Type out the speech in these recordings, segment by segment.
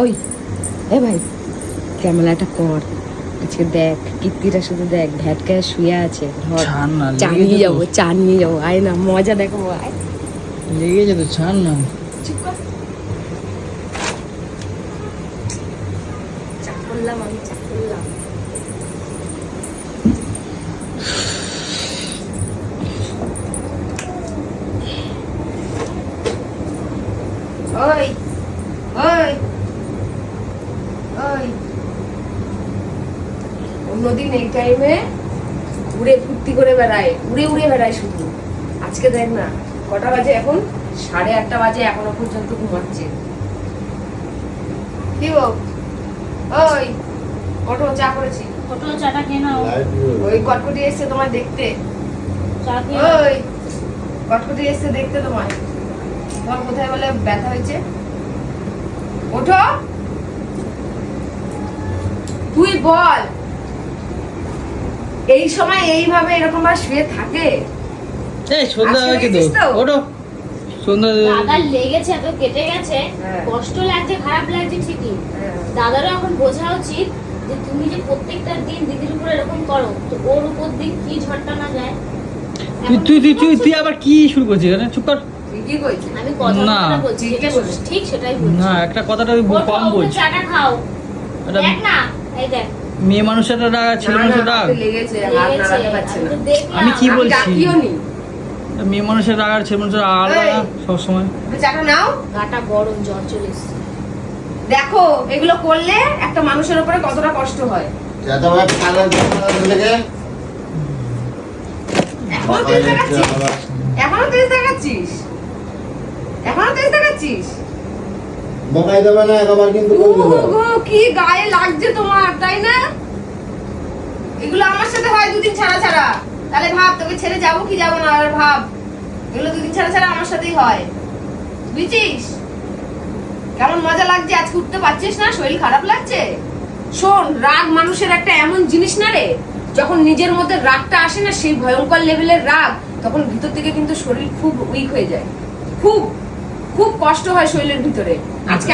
ওই এ ভাই ক্যামেরাটা কর। আজকে দেখ কীর্তিটা শুধু দেখ ভ্যাটকায় শুয়ে আছে ধর। চা নিয়ে। যাব। চা নিয়ে যাব। আয় না মজা দেখো আয়। লেগে যেত ছাড় না চুপ কর চা করলাম আমি চা করলাম ওই ওই ওই অন্যদিন এই টাইমে উড়ে ফুর্তি করে বেড়ায় উড়ে উড়ে বেড়ায় শুধু। আজকে দেখ না কটা বাজে এখন? সাড়ে আটটা বাজে এখনও পর্যন্ত ঘুমাচ্ছে। কি গো? ওই অটো চা করেছি। পটল চাটা খেয়ে নাও। ওই কটকটি এসছে তোমায় দেখতে। ওই কটকটি এসছে দেখতে তোমায়। তোমার কোথায় বলে ব্যথা হয়েছে? ওঠো। তুই বল। এই সময় এইভাবে এরকম ভাবে শুয়ে থাকে? এই সন্ধ্যা হয়েছে তো তো? ওটো সন্ধ্যা লাগার লেগেছে এত কেটে গেছে। হ্যাঁ। কষ্ট লাগছে খারাপ লাগছে ঠিকই। হ্যাঁ। দাদারও এখন বোঝা উচিত যে তুমি যে প্রত্যেকটা দিন দিদির উপর এরকম করো তো ওর উপর দিন কি ঝড়টা না যায়? তুই তুই তুই তুই আবার কি শুরু করছিস? চুপ কর। তুই কি কইছিস আমি কথা বলছি ঠিকই যেটা বলছিস। ঠিক সেটাই বলছি না একটা কথাটা কম চাটা খাও। দেখ না এই দেখ। মেয়ে মানুষের রাগ ছেলে মানুষের রাগ? আমি কি বলছি? মেয়ে মানুষের রাগ আর ছেলে মানুষের আলাদা সবসময়। চাটা নাও। গাটা গরম জ্বর চলে দেখো এগুলো করলে একটা মানুষের উপরে কতটা কষ্ট হয়। এখনও তুই দেখাচ্ছিস? এখনও তুই দেখাচ্ছিস? এখনও তুই দেখাচ্ছিস? বকাই দেবে না, একবার কিন্তু কি গায়ে লাগছে তোমার, তাই না? এগুলো আমার সাথে হয় দুদিন ছাড়া ছাড়া। তাহলে ভাব, তোকে ছেড়ে যাব কি যাব না, আর ভাব, এগুলো দুদিন ছাড়া ছাড়া আমার সাথেই হয়। বুঝছিস? কেমন মজা লাগছে, আজকে উঠতে পারছিস না, শরীর খারাপ লাগছে? শোন, রাগ মানুষের একটা এমন জিনিস না রে, যখন নিজের মধ্যে রাগটা আসে না, সেই ভয়ঙ্কর লেভেলের রাগ, তখন ভিতর থেকে কিন্তু শরীর খুব উইক হয়ে যায়। খুব। খুব কষ্ট হয় শরীরের ভিতরে। আজকে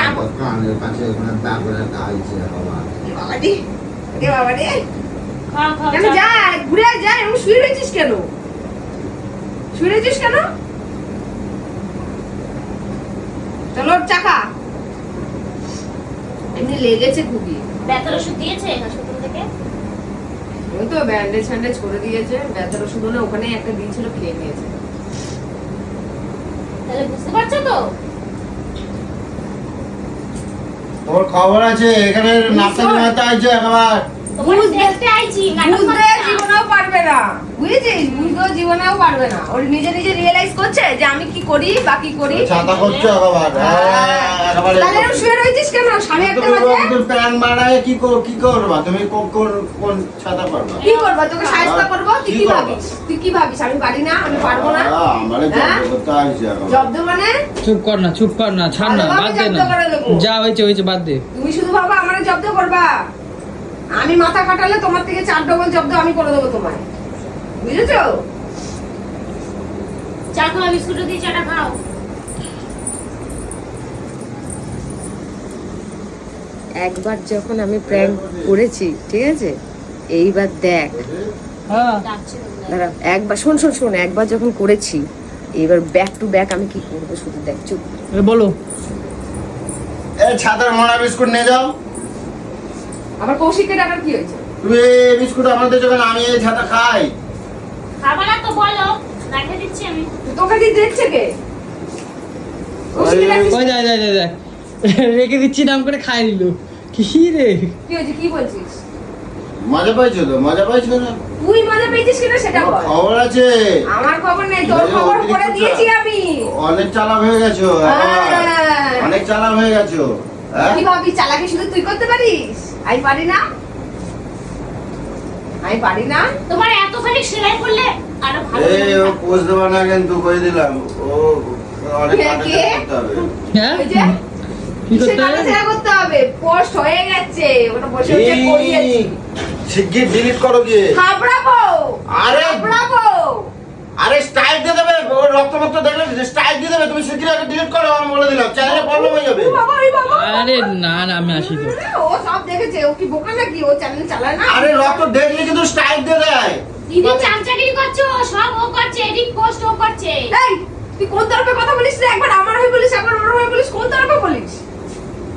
কেন যা ঘুরে যা শুয়ে রয়েছিস কেন? শুয়ে রয়েছিস কেন? চলো চাকা এমনি লেগেছে খুবই। ব্যথার ওষুধ দিয়েছে হাসপাতাল থেকে? ওই তো ব্যান্ডেজ ফ্যান্ডেজ করে দিয়েছে ব্যথার ওষুধ ওখানে একটা দিয়েছিল খেয়ে নিয়েছে। তাহলে বুঝতে পারছ তো? তোর খবর আছে এখানে নাচতে নাচতে আইছে আমার তোমার বুঝতে- দেখতে আইছি নাটক জীবনেও পারবে না। বুঝেছিস বুঝতেও জীবনেও পারবে না। ওর নিজে নিজে রিয়েলাইজ করছে যে আমি কি করি বা কি করি। ছাতা করছ একবার হ্যাঁ, তাহলে এরম শুয়ে রয়েছিস কেন? সাড়ে একটা তুমি বাজে। তুমি প্যান মারায় কি কর কি করবা? তুমি কোন কোন কোন ছাতা করবা? কি করব? তোকে সাহায্য করব? তুই কি ভাবিস? তুই কি ভাবিস? আমি পারি না আমি পারব না। আমারে হ্যাঁ? জব্দ করতে আইছে জব্দ মানে? চুপ কর না চুপ কর না ছাড় না বাদ দে জব্দ না। যা হয়েছে হয়েছে বাদ দে। তুমি শুধু ভাবা আমার জব্দ করবা। আমি মাথা কাটালে তোমার থেকে চার ডবল জব্দ আমি করে দেবো তোমায়। বুঝেছ? চা খাও বিস্কুট দিয়ে চাটা খাও। একবার যখন আমি প্র্যাঙ্ক করেছি ঠিক আছে? এইবার দেখ। হ্যাঁ। দাঁড়া একবার শোন শোন শোন একবার যখন করেছি এবার ব্যাক টু ব্যাক আমি কি করব শুধু দেখ চুপ। এ বলো। এই ছাতার মোনা বিস্কুট নিয়ে যাও। আমার কৌশিকের আবার কি হয়েছে? তুমি বিস্কুট আমাদের যখন আমি এই ছাতা খাই। খাবে না তো বলো রেখে দিচ্ছি আমি। তোকে কি দেখছে কে? ওই যা যা যা যা রেখে দিচ্ছি নাম করে খাই নিল কি রে? কি হয়েছে কি বলছিস? মজা পাইছো তো? মজা পাইছো না? তুই মজা পেয়েছিস কিনা সেটা বল। খবর আছে। আমার খবর নেই তোর খবর করে দিয়েছি আমি। অনেক চালাক হয়ে গেছো। হ্যাঁ। অনেক চালাক হয়ে গেছো হ্যাঁ? কি ভাবি চালাকি শুধু তুই করতে পারিস? আমি পারি না। আমি পারি না। তোমার এতখানি সেলাই করলে এই ও লাগতো। দেবা না কিন্তু কই দিলাম। ও অনেক কে- করতে হবে। হ্যাঁ? কি করতে হবে? সেটা করতে হবে? পোস্ট হয়ে গেছে ওটা বসে বসে করিয়েছি। শিগগির ডিলিট করো গিয়ে। খাবড়াবো আরে! খাবড়াবো আরে স্ট্রাইক দিয়ে দেবে ও রক্ত মক্ত দেখলে স্ট্রাইক দিয়ে দেবে তুমি শিগগির আগে ডিলিট করো আমি বলে দিলাম চ্যানেলে প্রবলেম হয়ে যাবে। আরে না না আমি আসি তো ও সব দেখেছে ও কি বোকা নাকি? ও চ্যানেল চালায় না? আরে রক্ত দেখলে কিন্তু স্ট্রাইক দিয়ে দেয়। দিদি চামচাগিরি করছ সব ও করছে এডিট পোস্ট ও করছে। এই তুই কোন তরফে কথা বলিস রে? একবার আমার হয়ে বলিস একবার ওর হয়ে বলিস কোন তরফে বলিস?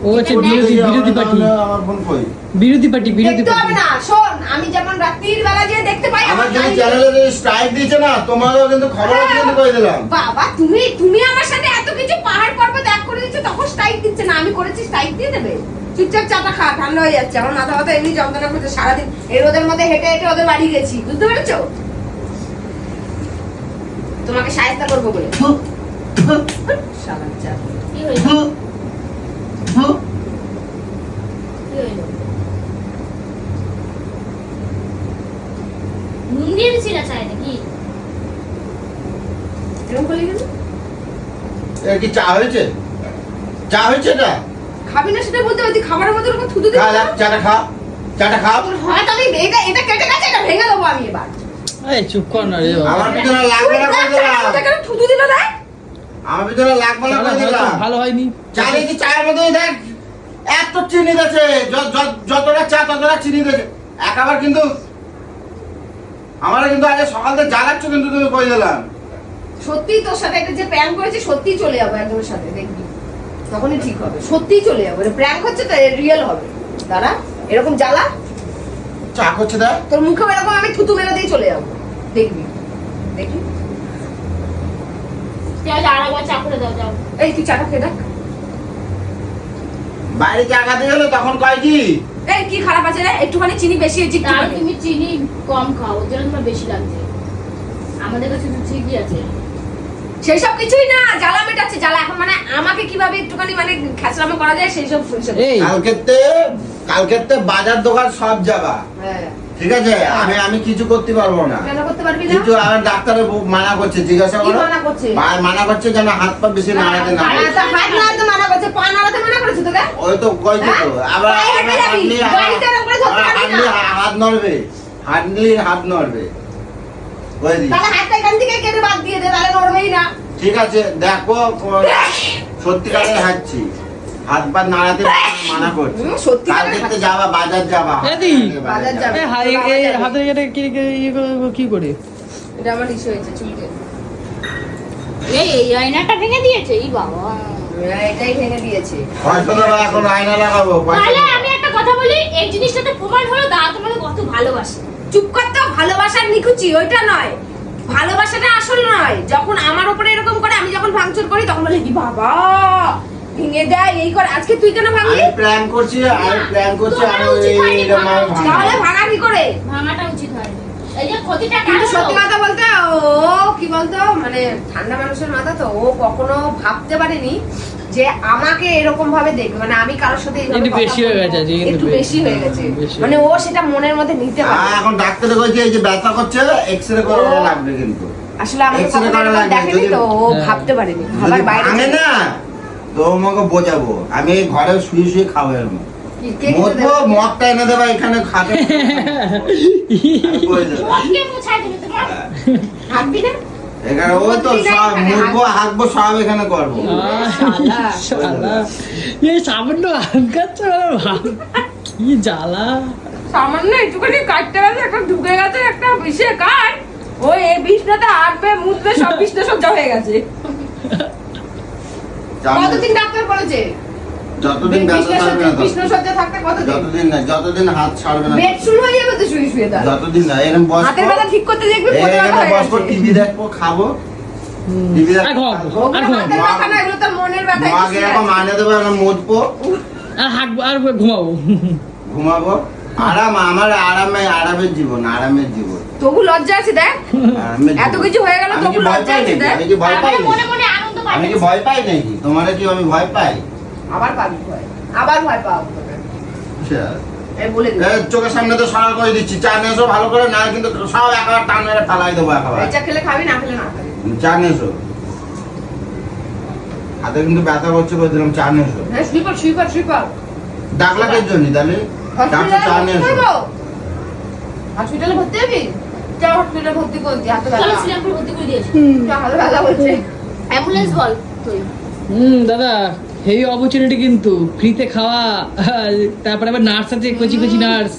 ও হচ্ছে বিরোধী বিরোধী পার্টি। আমার ফোন কই বিরোধী পার্টি বিরোধী দেখতে হবে পার্টি না শোন আমি যেমন রাত্রির বেলা যে দেখতে পাই আমার চ্যানেলে স্ট্রাইক দিয়েছে না তোমাকেও কিন্তু খবর আছে কিন্তু কই দিলাম। বাবা তুমি তুমি আমার সাথে এত কিছু পাহাড় পর্বত এক করে দিচ্ছ তখন স্ট্রাইক দিচ্ছে না আমি করেছি স্ট্রাইক দিয়ে দেবে চুপচাপ চাটা খা ঠান্ডা হয়ে যাচ্ছে। আমার মাথা ব্যথা এমনি যন্ত্রণা করছে সারাদিন। এই রোদের মধ্যে হেঁটে হেঁটে ওদের বাড়ি গেছি। বুঝতে পেরেছ? তোমাকে সাহায্য করব বলে। নুন দিয়ে দিছি না চায় নাকি? এরকম করলি কেন? কি চা হয়েছে? চা হয়েছে এটা? খাবি না সেটা বলতে পারছি খাবারের মধ্যে ওরকম থুতু দিবি না? চাটা খা চাটা খা। তোর আমি এটা এটা কেটে গেছে এটা ভেঙে দেবো আমি এবার। এই চুপ কর না রে আমার পিছনে লাগবে না কই দিলাম। এটা কেন থুতু দিল আমার পিছনে লাগবে না দিলাম। ভালো হয়নি। চালে কি চায়ের মধ্যে দেখ এত চিনি য- যতটা চা ততটা চিনি দিয়েছে। একাবার কিন্তু আমার কিন্তু আজ সকাল থেকে জ্বালাচ্ছ কিন্তু তুমি কই দিলাম। সত্যি তোর সাথে একটা যে প্যান করেছি সত্যি চলে যাব একজনের সাথে দেখবি। তখনই ঠিক হবে। সত্যিই চলে যাব। প্র্যাঙ্ক হচ্ছে তো রিয়েল হবে। দাঁড়া এরকম জ্বালা? চা করছে দেখ। তোর মুখে এরকম আমি থুতু মেরে দিয়ে চলে যাব। দেখবি। এই তুই চাটা খেয়ে দেখ। বাইরে জায়গাতে গেলে তখন কয় কি? এই কি খারাপ আছে রে? একটুখানি চিনি বেশি হয়েছে তুমি চিনি কম খাও ওর জন্য তোমার বেশি লাগছে। আমাদের কাছে তো ঠিকই আছে। সেই সব কিছুই না জ্বালা মেটাচ্ছে জ্বালা। এখন মানে আমাকে কীভাবে একটুখানি মানে খ্যাচলামে করা যায় সেই সব এই। কালকেতে কালকেতে বাজার দোকান সব যাবা হ্যাঁ। ঠিক আছে? আমি আমি কিছু করতে পারব না। কেন করতে পারবি না? কিন্তু আমার ডাক্তারের মানা করছে জিজ্ঞাসা করো। মানা করছে? মানা যেন হাত পা বেশি নাড়াতে না হাত হাত নাড়াতে করছে পা নাড়াতে করেছে ওই তো কইছে তো। হ্যাঁ? আবার পায়ে হেঁটে আবার যাবি, হাঁটলি গাড়িটার উপরে ধরতে পারবি হাঁটলি না। হাত নড়বে। হাত নড়বে। কই তাহলে হাতটা এখান থেকে কেটে বাদ দিয়ে দে তাহলে নড়বেই না। ঠিক আছে দেখো ক- সত্যিকারে হাঁটছি। হাত পা নাড়াতে মানা করছি। কালকে যাবা বাজার যাবা। এদি। বাজার যাবে। এই হাই এটা কি কি- করে- এটা আমার ইস্যু হয়েছে চুলকে এই এই আয়নাটা ভেঙে দিয়েছে এই বাবা। এটাই ভেঙে দিয়েছে। এখন আয়না লাগাবো তাহলে আমি একটা কথা বলি এই জিনিসটাতে প্রমাণ হলো দা তোমাকে কত ভালোবাসে। চুপ করতে ভালোবাসার নিখুচি ওইটা নয়। ভালোবাসাটা আসল নয়। যখন আমার উপরে এরকম করে আমি যখন ভাঙচুর করি তখন বলে কি বাবা ভেঙে দেয় এই করে আজকে তুই কেন ভাঙলি? আমি প্ল্যান করছি আমি প্ল্যান করছি। ভাঙবো। তাহলে ভাঙা কি করে? ভাঙাটা উচিত হয়নি। এই যে ক্ষতিটা কিন্তু সত্যি কথা বলতে ও কি বলতো মানে ঠান্ডা মানুষের মাথা তো ও কখনো ভাবতে পারেনি যে আমাকে এরকম ভাবে দেখবে মানে আমি কারোর সাথে একটু বেশি হয়ে গেছে একটু বেশি। হয়ে গেছে। মানে ও সেটা মনের মধ্যে নিতে পারে। এখন ডাক্তারে কইছে এই যে ব্যথা করছে এক্সরে করা লাগবে কিন্তু। আসলে আমাকে X-ray করা লাগবে, যদি- তো ও হ্যাঁ। ভাবতে পারেনি। ভাবার বাইরে ভাঙে না তো আমাকে বোঝাবো। আমি এই ঘরে শুয়ে শুয়ে খাব? মদটা এনে দেবা এখানে খাবে। মদকে মুছাই দেবে তোমার হাঁটবি না এখানে ও তো সব মুখবো হাঁকবো সব এখানে করব। শালা। শালা এই সামান্য আনকাচ্ছে কি জ্বালা। সামান্য একটুখানি কাটতে গেছে একটা ঢুকে গেছে একটা বিষে কাট ওই এই বিষটাতে হাঁটবে মুতবে সব বিষটা সজ্জা হয়ে গেছে। কতদিন ডাক্তার বলেছে? যতদিন ব্যথা না যতদিন না যতদিন হাত ছাড়বে না বেড শুরু হয়ে যাবে তো শুয়ে শুয়ে তার যতদিন না এরকম হাতের ব্যথা ঠিক করতে দেখবি ব্যথা হয়ে টিভি দেখব খাব। টিভি আর ঘুমাবো আর ঘুমাবো। না এগুলো তোর মনের ব্যথা মাকে একটু এরকম দেবো আর হাঁকবো আর ঘুমাবো। ঘুমাবো। আরাম আমার আরামে আরামের জীবন আরামের জীবন। তবু লজ্জা আছে দেখ। এত কিছু হয়ে গেল আমি তবু কি ভয় লজ্জা পাই আছে দেখ। আমি কি ভয় পাই নাকি? মনে আমি কি ভয় পাই নাকি? তোমার কি আমি ভয় পাই? আবার পাবি ভয় আবার ভয় পাবো তোকে আচ্ছা। এই বলে দিই এ, চোখের সামনে তো সরা করে দিচ্ছি। চা নিয়ে এসো ভালো করে। না কিন্তু সব একেবারে টান মেরে ফেলাই দেবো একেবারে চা খেলে খাবি না খেলে না খাবি? চা নিয়ে এসো। হাতে কিন্তু ব্যথা করছে করে দিলাম চা নিয়ে এসো। পড় শুই পড় ডাকলাকের জন্য তাহলে? ডাক্তার চা নিয়ে এসো। হসপিটালে ভর্তি হবি? চা হসপিটালে ভর্তি করছি হাতে চলো ব্যথা। শ্রীরামপুর ভর্তি করে দিয়েছি। চা হাতে ব্যথা বলছে। অ্যাম্বুলেন্স বল তুই। হুম দাদা। এই অপরচুনিটি কিন্তু ফ্রিতে খাওয়া তারপরে আবার নার্স আছে কচি কচি নার্স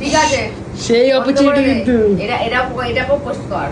ঠিক আছে। সেই অপরচুনিটি কিন্তু। এটা এটা এটা পোস্ট কর